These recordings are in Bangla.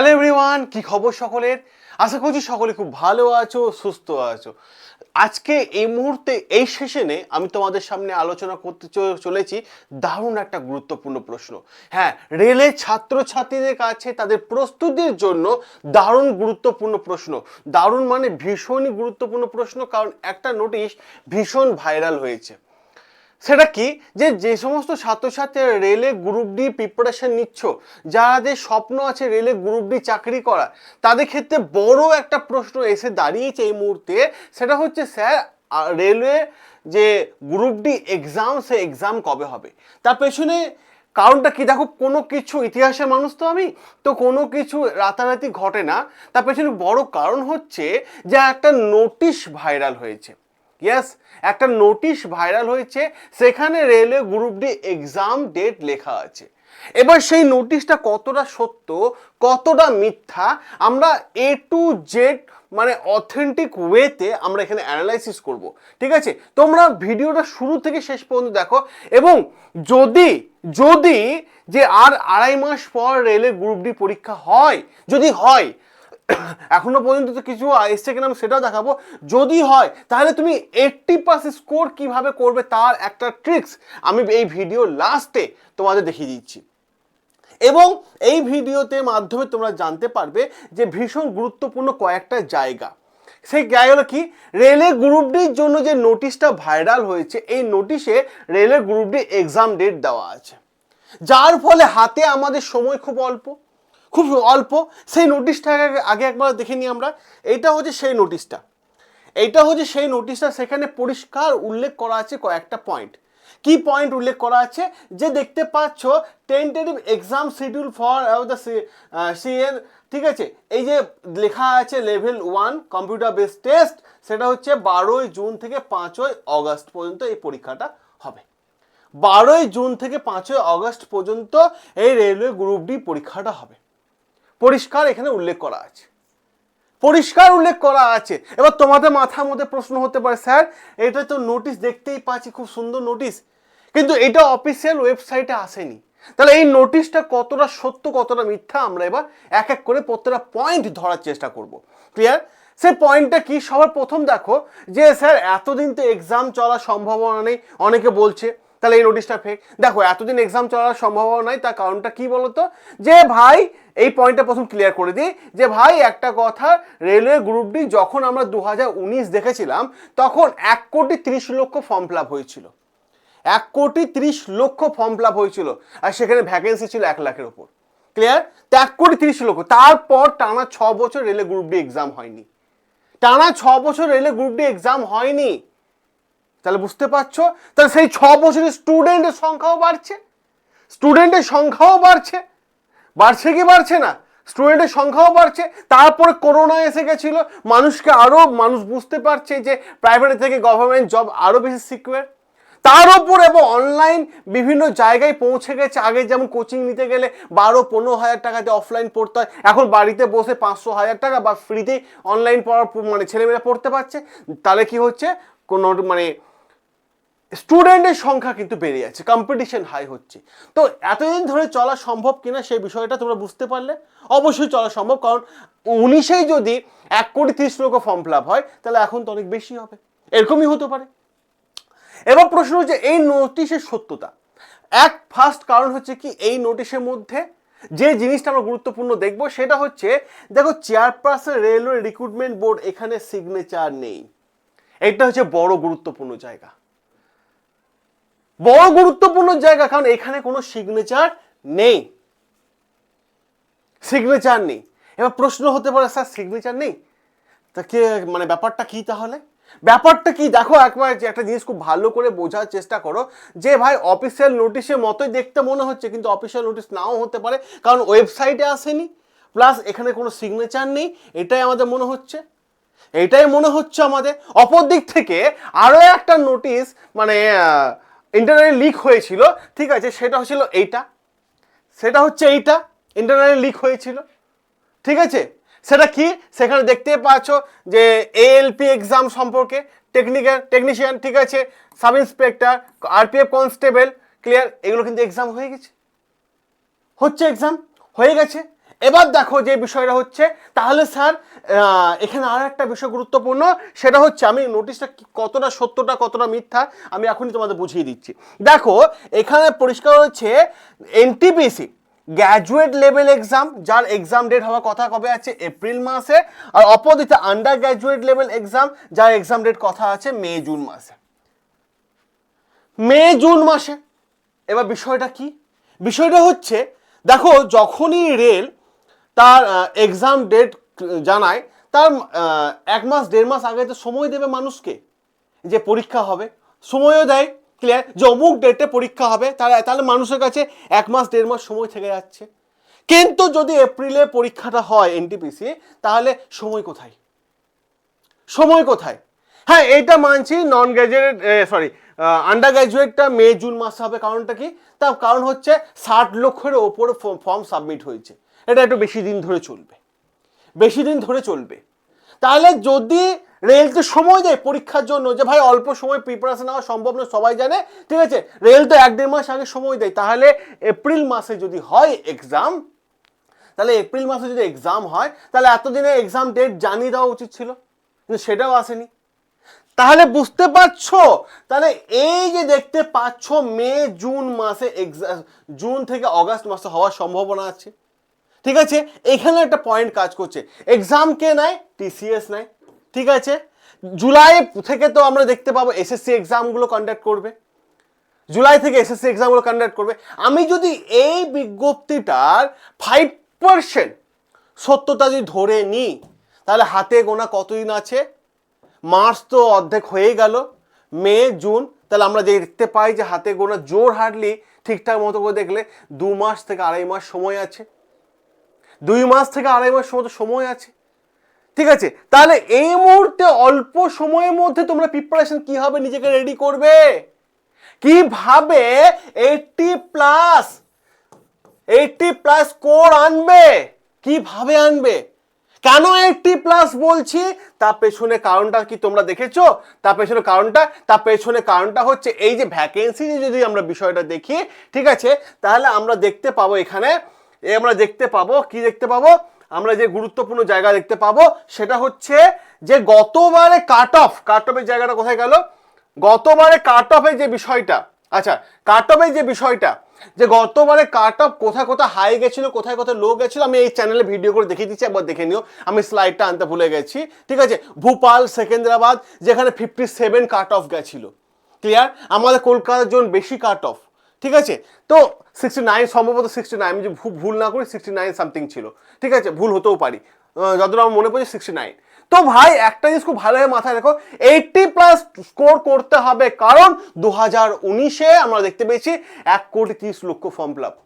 হ্যালো এভরিওয়ান কি খবর সকলের? আশা করছি সকলে খুব ভালো আছো, সুস্থ আছো। আজকে এই মুহূর্তে, এই সেশনে আমি তোমাদের সামনে আলোচনা করতে চলেছি দারুণ একটা গুরুত্বপূর্ণ প্রশ্ন। হ্যাঁ রেলের ছাত্রছাত্রীদের কাছে তাদের প্রস্তুতির জন্য দারুণ গুরুত্বপূর্ণ প্রশ্ন। দারুণ মানে ভীষণই গুরুত্বপূর্ণ প্রশ্ন, কারণ একটা নোটিশ ভীষণ ভাইরাল হয়েছে। সেটা কি? যে যে সমস্ত ছাত্রছাত্রীরা রেলে গ্রুপ ডি প্রিপারেশন নিচ্ছ যাদের স্বপ্ন আছে রেলে গ্রুপ ডি চাকরি করা তাদের ক্ষেত্রে বড় একটা প্রশ্ন এসে দাঁড়িয়েছে এই মুহূর্তে। সেটা হচ্ছে, স্যার রেলওয়ে যে গ্রুপ ডি এক্সাম সে এক্সাম কবে হবে? তার পেছনে কারণটা কি? দেখো, কোনো কিছু ইতিহাসের মানুষ তো আমি, তো কোনো কিছু রাতারাতি ঘটে না। তার পেছনে বড় কারণ হচ্ছে যে একটা নোটিশ ভাইরাল হয়েছে। ইয়েস একটা নোটিশ ভাইরাল হয়েছে, সেখানে railway group D exam date লেখা আছে। এবার সেই নোটিশটা কতটা সত্য, কতটা মিথ্যা, আমরা এ টু জেড মানে অথেন্টিক ওয়েতে আমরা এখানে অ্যানালাইসিস করব। ঠিক আছে? তোমরা ভিডিওটা শুরু থেকে শেষ পর্যন্ত দেখো, এবং যদি যদি যে আর আড়াই মাস পর রেলের গ্রুপ ডি পরীক্ষা হয়, যদি হয় এখনও পর্যন্ত তো কিছু এসছে কিনা আমি সেটাও দেখাবো। যদি হয়, তাহলে তুমি এইট্টি পার্সেন্ট স্কোর কীভাবে করবে তার একটা ট্রিক্স আমি এই ভিডিও লাস্টে তোমাদের দেখিয়ে দিচ্ছি। এবং এই ভিডিওতে মাধ্যমে তোমরা জানতে পারবে যে ভীষণ গুরুত্বপূর্ণ কয়েকটা জায়গা। সেই জায়গাগুলো কি? রেলের গ্রুপ ডির জন্য যে নোটিশটা ভাইরাল হয়েছে, এই নোটিশে রেলের গ্রুপ ডি এক্সাম ডেট দেওয়া আছে। যার ফলে হাতে আমাদের সময় খুব অল্প খুব অল্প। সেই নোটিশটা আগে- আগে একবার দেখে নিই আমরা। এইটা হচ্ছে সেই নোটিশটা এইটা হচ্ছে সেই নোটিশটা সেখানে পরিষ্কার উল্লেখ করা আছে কয়েকটা পয়েন্ট কি পয়েন্ট উল্লেখ করা আছে? যে দেখতে পাচ্ছ tentative exam schedule for the CEN ঠিক আছে? এই যে লেখা আছে level one computer base test সেটা হচ্ছে বারোই জুন থেকে পাঁচই অগস্ট পর্যন্ত এই পরীক্ষাটা হবে। বারোই জুন থেকে পাঁচই অগস্ট পর্যন্ত এই রেলওয়ে গ্রুপ ডি পরীক্ষাটা হবে। পরিষ্কার এখানে উল্লেখ করা আছে। পরিষ্কার উল্লেখ করা আছে। এবার তোমাদের মাথার মধ্যে প্রশ্ন হতে পারে, স্যার, এটা তো নোটিশ দেখতেই পাচ্ছি, খুব সুন্দর নোটিশ কিন্তু এটা অফিসিয়াল ওয়েবসাইটে আসেনি। তাহলে এই নোটিশটা কতটা সত্য, কতটা মিথ্যা, আমরা এবার এক এক করে প্রত্যেকটা পয়েন্ট ধরার চেষ্টা করব। ক্লিয়ার সে পয়েন্টটা কি? সবার প্রথম দেখো যে, স্যার, এতদিন তো এক্সাম চলার সম্ভাবনা নেই। অনেকে বলছে তাহলে এই নোটিশটা ফেক দেখো, এতদিন এক্সাম চলার সম্ভাবনা নাই, তার কারণটা কি বলতো? যে ভাই, এই পয়েন্টটা প্রথম ক্লিয়ার করে দিই। যে ভাই, একটা কথা রেলওয়ে গ্রুপ ডি যখন আমরা দু হাজার উনিশ দেখেছিলাম, তখন এক কোটি ত্রিশ লক্ষ ফর্ম ফিল হয়েছিল। এক কোটি ত্রিশ লক্ষ ফর্ম ফিল হয়েছিল। আর সেখানে ভ্যাকেন্সি ছিল এক লাখের ওপর। ক্লিয়ার তো এক কোটি ত্রিশ লক্ষ। তারপর টানা ছ বছর রেলে গ্রুপ ডি এক্সাম হয়নি। টানা ছ বছর রেলে গ্রুপ ডি এক্সাম হয়নি। তাহলে বুঝতে পারছ? তাহলে সেই ছ বছরের স্টুডেন্টের সংখ্যাও বাড়ছে। স্টুডেন্টের সংখ্যাও বাড়ছে। বাড়ছে কি বাড়ছে না? স্টুডেন্টের সংখ্যাও বাড়ছে। তারপরে করোনা এসে গেছিল। মানুষকে আরও মানুষ বুঝতে পারছে যে প্রাইভেট থেকে গভর্নমেন্ট জব আরও বেশি সিকিউর তার উপর এবং অনলাইন বিভিন্ন জায়গায় পৌঁছে গেছে। আগে যেমন কোচিং নিতে গেলে বারো, পনেরো হাজার টাকাতে অফলাইন পড়তে হয়। এখন বাড়িতে বসে পাঁচশো হাজার টাকা বা ফ্রিতে অনলাইন পড়ার মানে ছেলেমেয়েরা পড়তে পারছে। তাহলে কি হচ্ছে? কোনো মানে স্টুডেন্টের সংখ্যা কিন্তু বেড়ে যাচ্ছে কম্পিটিশন হাই হচ্ছে। তো এতদিন ধরে চলা সম্ভব কিনা সেই বিষয়টা তোমরা বুঝতে পারলে? অবশ্যই চলা সম্ভব, কারণ উনিশেই যদি এক কোটি তিরিশ লক্ষ ফর্ম ফিল হয়, তাহলে এখন তো অনেক বেশি হবে। এরকমই হতে পারে। এবার প্রশ্ন হচ্ছে, এই নোটিশের সত্যতা। এক ফার্স্ট কারণ হচ্ছে কি, এই নোটিশের মধ্যে যে জিনিসটা আমরা গুরুত্বপূর্ণ দেখব, সেটা হচ্ছে, দেখো চেয়ারপারসন রেলওয়ে রিক্রুটমেন্ট বোর্ড এখানে সিগনেচার নেই। এটা হচ্ছে বড় গুরুত্বপূর্ণ জায়গা। বড় গুরুত্বপূর্ণ জায়গা, কারণ এখানে কোনো সিগনেচার নেই। সিগনেচার নেই। এবার প্রশ্ন হতে পারে, স্যার সিগনেচার নেই? তা কে মানে ব্যাপারটা কি তাহলে? ব্যাপারটা কি? দেখো একবার যে একটা জিনিস খুব ভালো করে বোঝার চেষ্টা করো, যে ভাই অফিসিয়াল নোটিশের মতোই দেখতে মনে হচ্ছে, কিন্তু অফিসিয়াল নোটিশ নাও হতে পারে, কারণ ওয়েবসাইটে আসেনি। প্লাস এখানে কোনো সিগনেচার নেই, এটাই আমাদের মনে হচ্ছে। এটাই মনে হচ্ছে আমাদের। অপর দিক থেকে আরও একটা নোটিশ মানে ইন্টারনেটে লিক হয়েছিল, ঠিক আছে, সেটা হচ্ছিল এইটা। সেটা হচ্ছে এইটা ইন্টারনেটে লিক হয়েছিল। ঠিক আছে? সেটা কি? সেখানে দেখতে পাচ্ছ যে এএলপি এক্সাম সম্পর্কে টেকনিক্যাল টেকনিশিয়ান ঠিক আছে sub inspector RPF constable clear এগুলো কিন্তু এক্সাম হয়ে গেছে। হচ্ছে এক্সাম হয়ে গেছে। এবার দেখো যে বিষয়টা হচ্ছে, তাহলে স্যার এখানে আর একটা বিষয় গুরুত্বপূর্ণ, সেটা হচ্ছে আমি নোটিশটা কতটা সত্যটা, কতটা মিথ্যা, আমি এখনই তোমাদের বুঝিয়ে দিচ্ছি। দেখো, এখানে পরিষ্কার হচ্ছে এনটিপিসি গ্র্যাজুয়েট লেভেল এক্সাম যার এক্সাম ডেট হওয়ার কথা কবে আছে? এপ্রিল মাসে, আর অপোজিটে আন্ডার গ্র্যাজুয়েট লেভেল এক্সাম যার এক্সাম ডেট কথা আছে মে জুন মাসে। মে জুন মাসে। এবার বিষয়টা কি? বিষয়টা হচ্ছে, দেখো, যখনই রেল তার এক্সাম ডেট জানায়। তার এক মাস, দেড় মাস আগে তো সময় দেবে মানুষকে যে পরীক্ষা হবে। সময়ও দেয় ক্লিয়ার যে অমুক ডেটে পরীক্ষা হবে তাহলে তাহলে মানুষের কাছে এক মাস, দেড় মাস সময় থেকে যাচ্ছে। কিন্তু যদি এপ্রিলে পরীক্ষাটা হয় এনটিপিসি তাহলে সময় কোথায়? সময় কোথায়? হ্যাঁ এইটা মানছি নন গ্র্যাজুয়েট সরি আন্ডার গ্র্যাজুয়েটটা মে, জুন মাসে হবে। কারণটা কি? তার কারণ হচ্ছে ষাট লক্ষের ওপরে ফর্ম সাবমিট হয়েছে। এটা একটু বেশি দিন ধরে চলবে। বেশি দিন ধরে চলবে। তাহলে যদি রেল তো সময় দেয় পরীক্ষার জন্য যে, ভাই, অল্প সময় প্রিপারেশন নেওয়া সম্ভব নয়, সবাই জানে। ঠিক আছে, রেল তো এক দেড় মাস আগে সময় দেয়। তাহলে এপ্রিল মাসে যদি হয় এক্সাম তাহলে এপ্রিল মাসে যদি এক্সাম হয়, তাহলে এতদিনে এক্সাম ডেট জানিয়ে দেওয়া উচিত ছিল। কিন্তু সেটাও আসেনি। তাহলে বুঝতে পারছ? তাহলে এই যে দেখতে পাচ্ছ, মে, জুন মাসে জুন থেকে অগাস্ট মাসে হওয়ার সম্ভাবনা আছে। ঠিক আছে? এখানে একটা পয়েন্ট কাজ করছে। এক্সাম কে নেয়? টিসিএস নেয়। ঠিক আছে? জুলাই থেকে তো আমরা দেখতে পাবো এসএসসি এক্সামগুলো কন্ডাক্ট করবে। জুলাই থেকে এসএসসি এক্সামগুলো কন্ডাক্ট করবে। আমি যদি এই বিজ্ঞপ্তিটার ফাইভ পার্সেন্ট সত্যতা যদি ধরে নিই, তাহলে হাতে গোনা কতদিন আছে? মার্চ তো অর্ধেক হয়ে গেল। মে জুন তাহলে আমরা যে দেখতে পাই যে হাতে গোনা জোর হার্ডলি ঠিকঠাক মতো করে দেখলে দু মাস থেকে আড়াই মাস সময় আছে। দুই মাস থেকে আড়াই মাস মতো সময় আছে। ঠিক আছে? তাহলে এই মুহূর্তে অল্প সময়ের মধ্যে তোমরা প্রিপারেশন কীভাবে নিজেকে রেডি করবে? কীভাবে eighty plus eighty plus score আনবে? কীভাবে আনবে? কেন এইটটি প্লাস বলছি? তার পেছনে কারণটা কি তোমরা দেখেছ? তার পেছনে কারণটা তার পেছনে কারণটা হচ্ছে এই যে ভ্যাকেন্সি যদি আমরা বিষয়টা দেখি, ঠিক আছে? তাহলে আমরা দেখতে পাবো এখানে এ আমরা দেখতে পাবো, কি দেখতে পাবো? আমরা যে গুরুত্বপূর্ণ জায়গা দেখতে পাবো, সেটা হচ্ছে যে গতবারে কাট অফ কাট অফের জায়গাটা কোথায় গেল? গতবারে কাট অফের যে বিষয়টা আচ্ছা কাট অফের যে বিষয়টা, যে গতবারে কাট অফ কোথায় কোথায় হাই গেছিল, কোথায় কোথায় লো গেছিল, আমি এই চ্যানেলে ভিডিও করে দেখিয়ে দিচ্ছি, একবার দেখে নিও। আমি স্লাইডটা আনতে ভুলে গেছি, ঠিক আছে? ভূপাল সেকেন্দ্রাবাদ, যেখানে ফিফটি সেভেন কাট অফ গেছিল ক্লিয়ার আমাদের কলকাতার জন্য বেশি কাট অফ ঠিক আছে? তো সিক্সটি নাইন সম্ভবত সিক্সটি নাইন আমি ভু- ভুল না করি সিক্সটি নাইন সামথিং ছিল। ঠিক আছে? ভুল হতেও পারি। যতটা আমার মনে পড়ছে সিক্সটি নাইন তো ভাই, একটা জিনিস খুব ভালোভাবে মাথায় রেখো এইটটি প্লাস স্কোর করতে হবে কারণ দু হাজার উনিশে আমরা দেখতে পেয়েছি এক কোটি তিরিশ লক্ষ ফর্ম ফিল আপ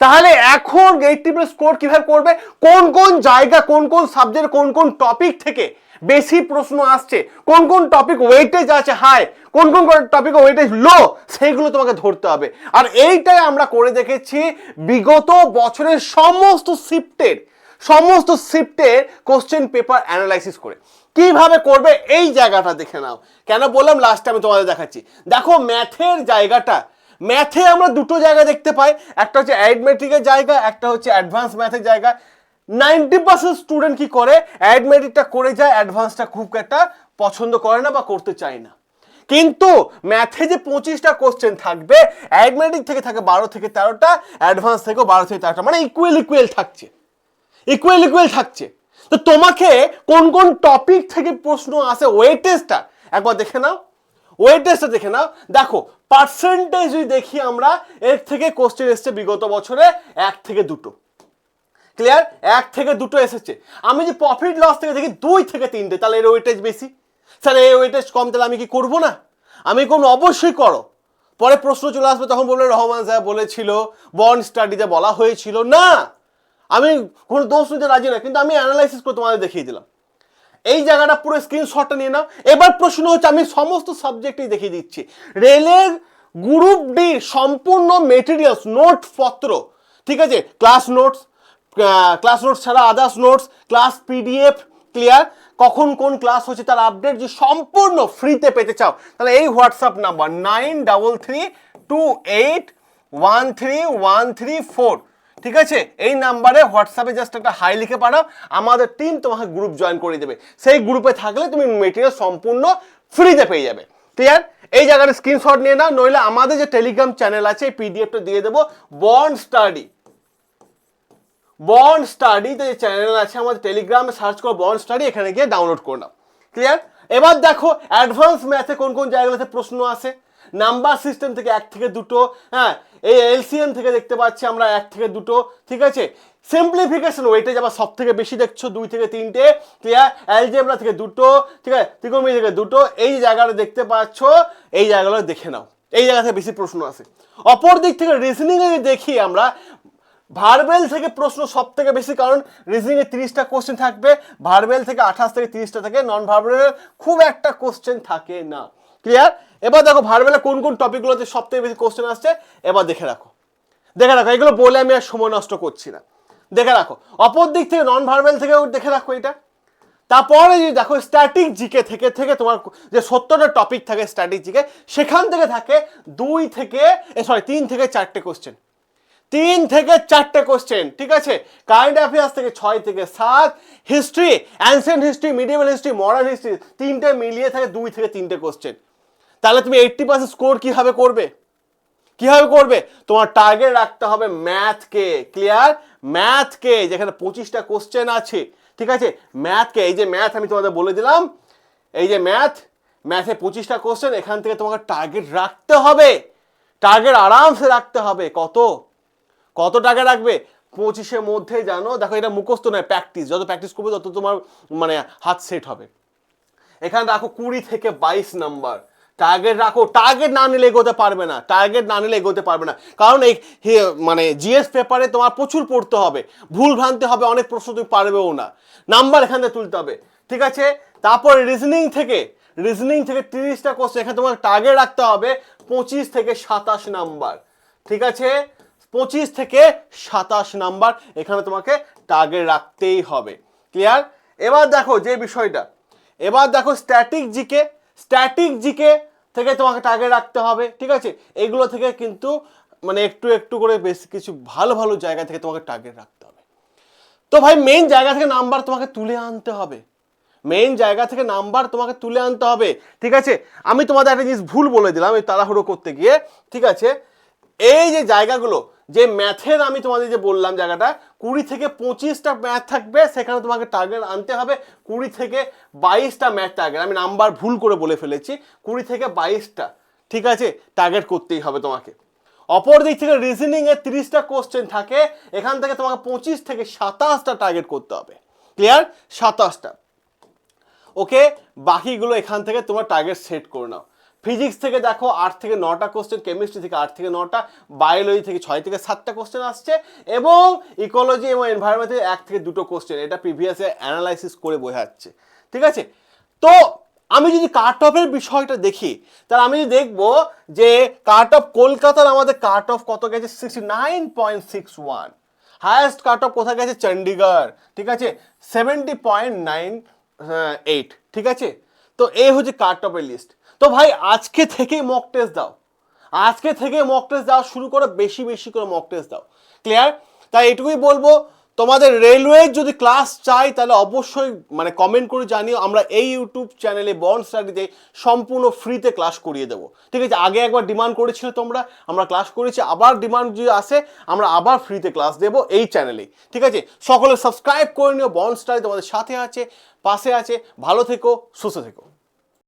তাহলে এখন এইটটি প্লাস স্কোর কীভাবে করবে? কোন কোন জায়গা, কোন কোন সাবজেক্ট কোন কোন টপিক থেকে বেশি প্রশ্ন আসছে? কোন কোন টপিক ওয়েটেজ আছে? হাই কোন কোন টপিক ওয়েটেজ লো সেইগুলো তোমাকে ধরতে হবে। আর এইটাই আমরা করে দেখেছি বিগত বছরের সমস্ত শিফটের সমস্ত শিফটের কোশ্চেন পেপার অ্যানালাইসিস করে। কীভাবে করবে এই জায়গাটা দেখে নাও। কেন বললাম লাস্টে আমি তোমাদের দেখাচ্ছি। দেখো ম্যাথের জায়গাটা ম্যাথে আমরা দুটো জায়গা দেখতে পাই। একটা হচ্ছে অ্যারিথমেটিকের জায়গা, একটা হচ্ছে অ্যাডভান্স ম্যাথের জায়গা। নাইনটি পার্সেন্ট স্টুডেন্ট কি করে? অ্যাডমেটিকটা করে যায় অ্যাডভান্সটা খুব একটা পছন্দ করে না বা করতে চায় না। কিন্তু ম্যাথে যে পঁচিশটা কোশ্চেন থাকবে অ্যাডমেটিক থেকে থাকে বারো থেকে তেরোটা অ্যাডভান্স থেকেও বারো থেকে তেরোটা মানে ইকুয়াল ইকুয়াল থাকছে। ইকুয়াল ইকুয়াল থাকছে। তো তোমাকে কোন কোন টপিক থেকে প্রশ্ন আসে ওয়েটেজটা একবার দেখে নাও। ওয়েটেজটা দেখে নাও। দেখো পার্সেন্টেজ যদি দেখি আমরা, এর থেকে কোশ্চেন এসছে বিগত বছরে এক থেকে দুটো। ক্লিয়ার এক থেকে দুটো এসেছে। আমি যে প্রফিট লস থেকে দেখি, দুই থেকে তিনটে, তাহলে এর ওয়েটেজ বেশি। স্যার, এই ওয়েটেজ কম, তাহলে আমি কি করব না? আমি কোন অবশ্যই করো। পরে প্রশ্ন চলে আসবে, তখন বলবে, রহমান সাহেব বলেছিল বন্ড স্টাডিতে বলা হয়েছিল না। আমি কোনো দোষ নিতে রাজি না, কিন্তু আমি অ্যানালাইসিস করে তোমাদের দেখিয়ে দিলাম। এই জায়গাটা পুরো স্ক্রিনশটটা নিয়ে নাও। এবার প্রশ্ন হচ্ছে, আমি সমস্ত সাবজেক্টেই দেখিয়ে দিচ্ছি। রেলের গ্রুপ ডি সম্পূর্ণ মেটেরিয়ালস নোট পত্র, ঠিক আছে? ক্লাস নোটস ক্লাস নোটস ছাড়া others notes class PDF clear কখন কোন ক্লাস হচ্ছে তার আপডেট যে সম্পূর্ণ ফ্রিতে পেতে চাও, তাহলে এই WhatsApp number nine double three two eight one three one three four ঠিক আছে? এই নাম্বারে হোয়াটসঅ্যাপে জাস্ট একটা হাই লিখে পাঠাও, আমাদের টিম তোমাকে গ্রুপ জয়েন করে দেবে। সেই গ্রুপে থাকলে তুমি মেটেরিয়াল সম্পূর্ণ ফ্রিতে পেয়ে যাবে। ক্লিয়ার এই জায়গাটা স্ক্রিনশট নিয়ে নাও, নইলে আমাদের যে টেলিগ্রাম চ্যানেল আছে পিডিএফটা দিয়ে দেবো। বন্ড স্টাডি বন্ড স্টাডিতে যে চ্যানেল আছে, আমাদের টেলিগ্রামে সার্চ করো বন্ড স্টাডি এখানে গিয়ে ডাউনলোড করে নাও। ক্লিয়ার এবার দেখো অ্যাডভান্স ম্যাথে কোন কোন জায়গাগুলোতে প্রশ্ন আসে? নাম্বার সিস্টেম থেকে এক থেকে দুটো হ্যাঁ? এই এলসিএম থেকে দেখতে পাচ্ছি আমরা এক থেকে দুটো, ঠিক আছে? সিম্পলিফিকেশন ওইটা যাবার সব থেকে বেশি দেখছ, দুই থেকে তিনটে ক্লিয়ার অ্যালজেব্রা থেকে দুটো, ঠিক আছে? ত্রিকোণমিতি থেকে দুটো, এই জায়গাটা দেখতে পাচ্ছ, এই জায়গাগুলো দেখে নাও। এই জায়গা থেকে বেশি প্রশ্ন আসে। অপর দিক থেকে রিজনিং যদি দেখি আমরা ভার্বেল থেকে প্রশ্ন সব থেকে বেশি, কারণ রিজনিং এ তিরিশটা কোশ্চেন থাকবে, ভার্বেল থেকে আঠাশ থেকে তিরিশটা থাকে নন ভার্বেলের খুব একটা কোশ্চেন থাকে না। ক্লিয়ার এবার দেখো, ভার্বেলে কোন কোন টপিকগুলোতে সব থেকে বেশি কোশ্চেন আসছে, এবার দেখে রাখো। দেখে রাখো, এগুলো বলে আমি আর সময় নষ্ট করছি না। দেখে রাখো, অপর দিক থেকে নন ভার্বেল থেকেও দেখে রাখো এটা। তারপরে যদি দেখো স্ট্যাটিক জিকে থেকে থেকে তোমার যে সত্তরটা টপিক থাকে স্ট্যাটিক জিকে সেখান থেকে থাকে দুই থেকে সরি তিন থেকে চারটে কোশ্চেন তিন থেকে চারটে কোশ্চেন ঠিক আছে? কারেন্ট অ্যাফেয়ার্স থেকে ছয় থেকে সাত history ancient history medieval history modern history তিনটে মিলিয়ে থাকে দুই থেকে তিনটে কোশ্চেন তাহলে তুমি এইট্টি পার্সেন্ট স্কোর কীভাবে করবে? কীভাবে করবে? তোমার টার্গেট রাখতে হবে ম্যাথকে ক্লিয়ার ম্যাথকে যেখানে পঁচিশটা কোশ্চেন আছে, ঠিক আছে? ম্যাথকে এই যে ম্যাথ আমি তোমাদের বলে দিলাম, এই যে ম্যাথ ম্যাথে পঁচিশটা কোশ্চেন এখান থেকে তোমাকে টার্গেট রাখতে হবে। টার্গেট আরামসে রাখতে হবে। কত? কত টাকা রাখবে? পঁচিশের মধ্যে জানো দেখো এটা মুখস্থ নয় প্র্যাকটিস যত প্র্যাকটিস করবে, তত তোমার মানে হাত সেট হবে। এখানে রাখো কুড়ি থেকে বাইশ নাম্বার টার্গেট রাখো। টার্গেট না নিলে এগোতে পারবে না। টার্গেট না নিলে এগোতে পারবে না। কারণ এই মানে জিএস পেপারে তোমার প্রচুর পড়তে হবে। ভুল ভ্রান্তি হবে, অনেক প্রশ্ন তুমি পারবেও না। নাম্বার এখান থেকে তুলতে হবে। ঠিক আছে? তারপর রিজনিং থেকে রিজনিং থেকে তিরিশটা কোশ্চেন এখানে তোমার টার্গেট রাখতে হবে পঁচিশ থেকে সাতাশ নাম্বার ঠিক আছে? পঁচিশ থেকে সাতাশ নাম্বার এখানে তোমাকে টার্গেট রাখতেই হবে। ক্লিয়ার এবার দেখো যে বিষয়টা। এবার দেখো স্ট্যাটিক জিকে স্ট্যাটিক জিকে থেকে তোমাকে টার্গেট রাখতে হবে, ঠিক আছে? এগুলো থেকে কিন্তু মানে একটু একটু করে বেশ কিছু ভালো ভালো জায়গা থেকে তোমাকে টার্গেট রাখতে হবে। তো ভাই মেইন জায়গা থেকে নাম্বার তোমাকে তুলে আনতে হবে। মেইন জায়গা থেকে নাম্বার তোমাকে তুলে আনতে হবে, ঠিক আছে? আমি তোমাদের একটা জিনিস ভুল বলে দিলাম, এই তাড়াহুড়ো করতে গিয়ে, ঠিক আছে? এই যে জায়গাগুলো যে ম্যাথের আমি তোমাদের যে বললাম জায়গাটা, কুড়ি থেকে পঁচিশটা ম্যাথ থাকবে, সেখানে তোমাকে টার্গেট আনতে হবে। কুড়ি থেকে বাইশটা ম্যাথ টার্গেট আমি নাম্বার ভুল করে বলে ফেলেছি। কুড়ি থেকে বাইশটা, ঠিক আছে? টার্গেট করতেই হবে তোমাকে। অপর দিক থেকে রিজনিং এর তিরিশটা কোশ্চেন থাকে। এখান থেকে তোমাকে পঁচিশ থেকে সাতাশটা টার্গেট করতে হবে। ক্লিয়ার সাতাশটা। ওকে বাকিগুলো এখান থেকে তোমার টার্গেট সেট করে নাও। ফিজিক্স থেকে দেখো, আট থেকে নটা কোশ্চেন কেমিস্ট্রি থেকে আট থেকে নটা বায়োলজি থেকে ছয় থেকে সাতটা কোশ্চেন আসছে, এবং ইকোলজি এবং এনভায়রনমেন্ট থেকে এক থেকে দুটো কোশ্চেন এটা প্রিভিয়াসে অ্যানালাইসিস করে বোঝাচ্ছে। ঠিক আছে? তো, আমি যদি কাট অফের বিষয়টা দেখি, তাহলে আমি যদি দেখব যে কাট অফ কলকাতার আমাদের কাট অফ কত গেছে? Sixty nine point six one highest cut off কোথায় গেছে? চণ্ডীগড় ঠিক আছে? সেভেন্টি পয়েন্ট নাইন এইট ঠিক আছে? তো, এই হচ্ছে কাট অফের লিস্ট তো ভাই, আজকে থেকেই মক টেস্ট দাও। আজকে থেকে মক টেস্ট দেওয়া শুরু করো, বেশি বেশি করে মক টেস্ট দাও। ক্লিয়ার তাই এটুকুই বলব, তোমাদের রেলওয়ে যদি ক্লাস চাই, তাহলে অবশ্যই মানে কমেন্ট করে জানিও, আমরা এই ইউটিউব চ্যানেলে বন্ড স্টাডিতে সম্পূর্ণ ফ্রিতে ক্লাস করিয়ে দেবো। ঠিক আছে? আগে একবার ডিমান্ড করেছিলে তোমরা, আমরা ক্লাস করেছি, আবার ডিমান্ড যদি আসে, আমরা আবার ফ্রিতে ক্লাস দেবো এই চ্যানেলে ঠিক আছে? সকলে সাবস্ক্রাইব করে নিও বন্ড স্টাডি তোমাদের সাথে আছে, পাশে আছে, ভালো থেকো, সুস্থ থেকো।